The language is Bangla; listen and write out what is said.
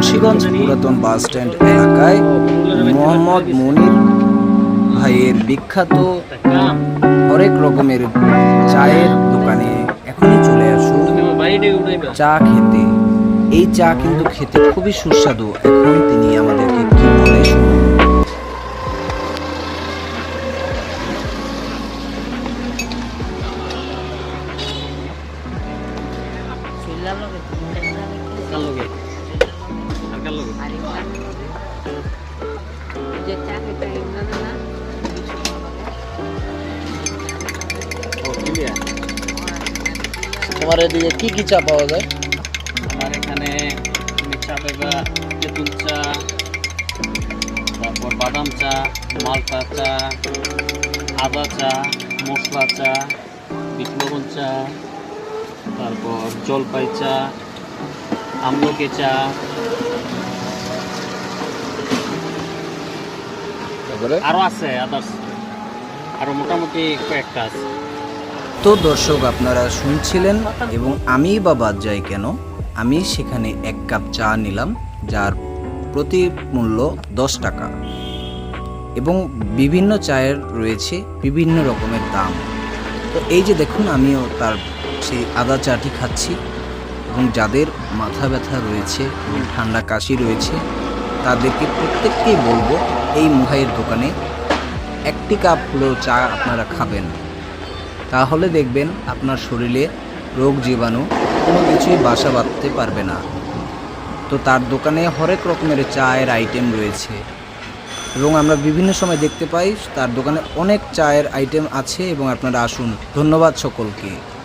মুন্সীগঞ্জ পুরাতন বাস স্ট্যান্ড এলাকায় মোহাম্মদ মনির ভাইয়ের বিখ্যাত হরেক রকমের চায়ের দোকানে এখনই চলে আসুন চা খেতে। এই চা কিন্তু খেতে খুবই সুস্বাদু। এখন তিনি আমাদেরকে কি বলে শুনুন কার লগে? যে ইমরানের না তোমার এদিকে কি কি চা পাওয়া যায় আমার এখানে চা পাইবা তেঁতুল চা তারপর বাদাম চা মালটা চা আদা চা মশলা চা বিট চা তারপর জলপাই চা আমলকি চা আরও আছে আদার্স আরও মোটামুটি কয়েকটা আছে। তো দর্শক আপনারা শুনছিলেন এবং আমি বা বাদ যাই কেন? আমি সেখানে এক কাপ চা নিলাম যার প্রতি মূল্য দশ টাকা। এবং বিভিন্ন চায়ের রয়েছে বিভিন্ন রকমের দাম। তো এই যে দেখুন আমিও তার সেই আদা চাটি খাচ্ছি এবং যাদের মাথা ব্যথা রয়েছে ঠান্ডা কাশি রয়েছে তাদেরকে প্রত্যেককেই বলব, এই মুহাইয়ের দোকানে একটি কাপ হলেও চা আপনারা খাবেন। তাহলে দেখবেন আপনার শরীরে রোগ জীবাণু কোনো কিছুই বাসা বাঁধতে পারবে না। তো তার দোকানে হরেক রকমের চায়ের আইটেম রয়েছে। এবং আমরা বিভিন্ন সময় দেখতে পাই, তার দোকানে অনেক চায়ের আইটেম আছে এবং আপনারা আসুন। ধন্যবাদ সকলকে।